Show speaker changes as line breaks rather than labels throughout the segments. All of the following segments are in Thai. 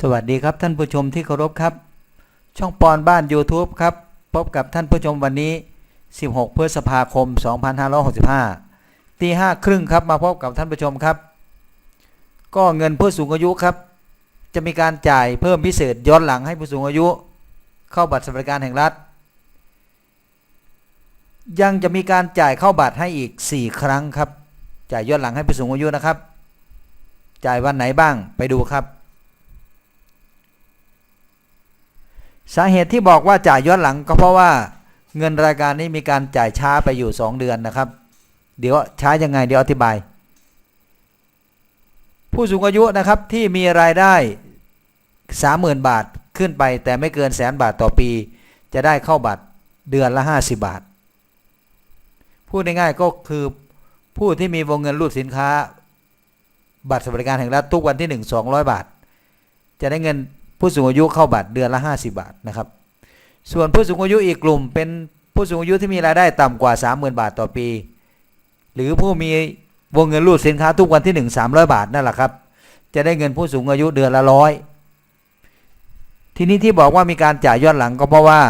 สวัสดีครับท่านผู้ชมที่เคารพครับ ช่องปอนบ้าน YouTube ครับ พบกับท่านผู้ชมวันนี้ 16 พฤษภาคม 2565ตีห้าครึ่งครับมาพบกับท่านผู้ชมครับ ก็เงินผู้สูงอายุครับ จะมีการจ่ายเพิ่มพิเศษย้อนหลังให้ผู้สูงอายุ เข้าบัตรสวัสดิการแห่งรัฐ ยังจะมีการจ่ายเข้าบัตรให้อีก 4 ครั้งครับ จ่ายย้อนหลังให้ผู้สูงอายุนะครับ จ่ายวันไหนบ้างไปดูครับ สาเหตุที่บอกว่าจ่ายย้อนหลังก็เพราะว่าเงินรายการนี้มีการจ่ายช้าไปอยู่ 2 เดือนนะครับ เดี๋ยวช้ายังไงเดี๋ยวอธิบาย ผู้สูงอายุนะครับที่มีรายได้ 30,000 บาทขึ้นไป แต่ไม่เกินแสนบาทต่อปี จะได้เข้าบัตรเดือนละ 50 บาท พูดง่ายๆก็คือผู้ที่มีวงเงินรูดสินค้า บัตรสวัสดิการแห่งรัฐทุกวันที่ 1 200 บาท จะได้เงิน ผู้สูงอายุเข้าบัตรเดือนละ 50 บาทนะครับ ส่วนผู้สูงอายุอีกกลุ่ม เป็นผู้สูงอายุที่มีรายได้ต่ำกว่า 30,000 บาทต่อปี หรือผู้มีวงเงินรูดสินค้าทุกวันที่ 1 300 บาทนั่นแหละครับ จะได้เงินผู้สูงอายุเดือนละร้อยทีนี้ที่บอกว่ามีการจ่ายย้อนหลังก็เพราะว่า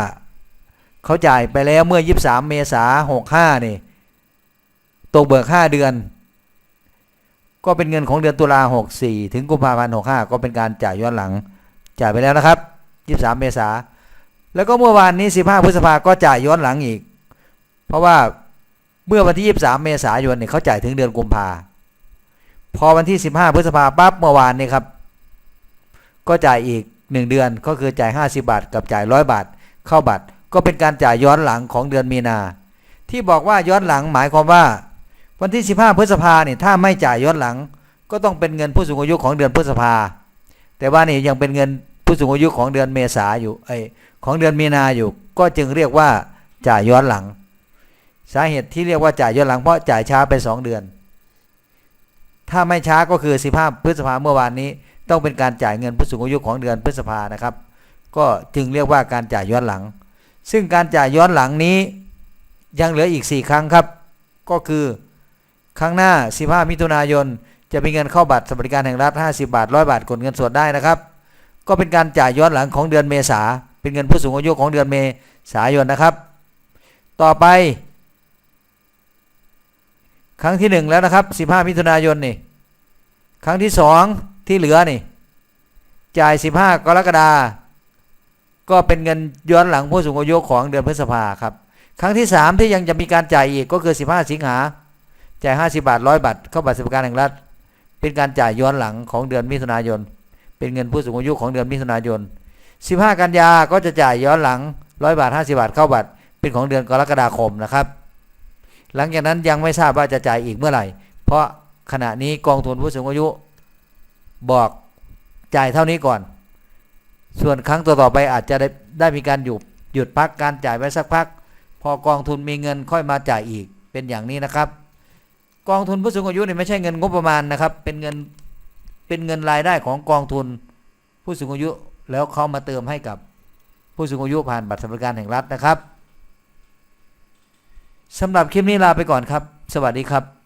เขาจ่ายไปแล้วเมื่อ 23 เมษายน65นี่ตกเบิก 5 เดือน ก็เป็นเงินของเดือนตุลา64 ถึงกุมภาพันธ์65 ก็เป็นการจ่ายย้อนหลัง จ่ายไปแล้วนะครับ 23 เมษา แล้วก็เมื่อวานนี้ 15 พฤษภาก็จ่ายย้อนหลังอีก เพราะว่าเมื่อวันที่ 23 เมษายนเนี่ยเขาจ่ายถึงเดือนกุมภาพอวันที่ 15 พฤษภาปั๊บเมื่อวานนี้ครับ ก็จ่ายอีก 1 เดือนก็คือจ่าย 50 บาท กับจ่าย 100 บาท เข้าบัตร ก็เป็นการจ่ายย้อนหลังของเดือนมีนา ที่บอกว่าย้อนหลังหมายความว่า วันที่ 15 พฤษภาเนี่ยถ้าไม่จ่ายย้อนหลัง ก็ต้องเป็นเงินผู้สูงอายุของเดือนพฤษภาแต่ว่านี่ยังเป็นเงิน ผู้สูงอายุของเดือนเมษาอยู่ไอของเดือนมีนาอยู่ ก็จึงเรียกว่าจ่ายย้อนหลัง สาเหตุที่เรียกว่าจ่ายย้อนหลังเพราะจ่ายช้าไป 2 เดือน ถ้าไม่ช้าก็คือ 15 พฤษภาเมื่อวานนี้ ต้องเป็นการจ่ายเงินผู้สูงอายุของเดือนพฤษภานะครับ ก็จึงเรียกว่าการจ่ายย้อนหลัง ซึ่งการจ่ายย้อนหลังนี้ยังเหลืออีก 4 ครั้งครับ ก็คือครั้งหน้า 15 มิถุนายน จะมีเงินเข้าบัตรสวัสดิการแห่งรัฐ 50 บาท 100 บาทกดเงินสดได้นะครับ ก็เป็นการจ่ายย้อนหลังของเดือนเมษาเป็นเงินผู้สูงอายุของเดือนเมษายนนะครับ ต่อไป ครั้งที่ 1 แล้วนะครับ 15 มิถุนายนนี่ครั้งที่ 2 ที่เหลือนี่จ่าย 15 กรกฎาก็เป็นเงินย้อนหลังผู้สูงอายุของเดือนพฤษภาครับครั้งที่ 3 ที่ยังจะมีการจ่ายอีกก็คือ 15 สิงหาจ่าย 50 บาท 100 บาท เข้าบัตรสวัสดิการแห่งรัฐ เป็นการจ่ายย้อนหลังของเดือนมิถุนายน เป็นเงินผู้สูงอายุของเดือนมิถุนายน 15 กันยาก็จะจ่ายย้อนหลัง 100 บาท 50 บาทเข้าบัตร เป็นของเดือนกรกฎาคมนะครับ หลังจากนั้นยังไม่ทราบว่าจะจ่ายอีกเมื่อไหร่ เพราะขณะนี้กองทุนผู้สูงอายุบอกจ่ายเท่านี้ก่อน ส่วนครั้งต่อๆไปอาจจะได้ได้มีการหยุดหยุดพักการจ่ายไว้สักพัก พอกองทุนมีเงินค่อยมาจ่ายอีกเป็นอย่างนี้นะครับ กองทุนผู้สูงอายุเนี่ยไม่ใช่เงินงบประมาณนะครับ เป็นเงิน เป็นเงินรายได้ของกองทุน ผู้สูงอายุแล้วเขามาเติมให้กับผู้สูงอายุผ่านบัตรสวัสดิการแห่งรัฐนะครับสำหรับคลิปนี้ลาไปก่อนครับ สวัสดีครับ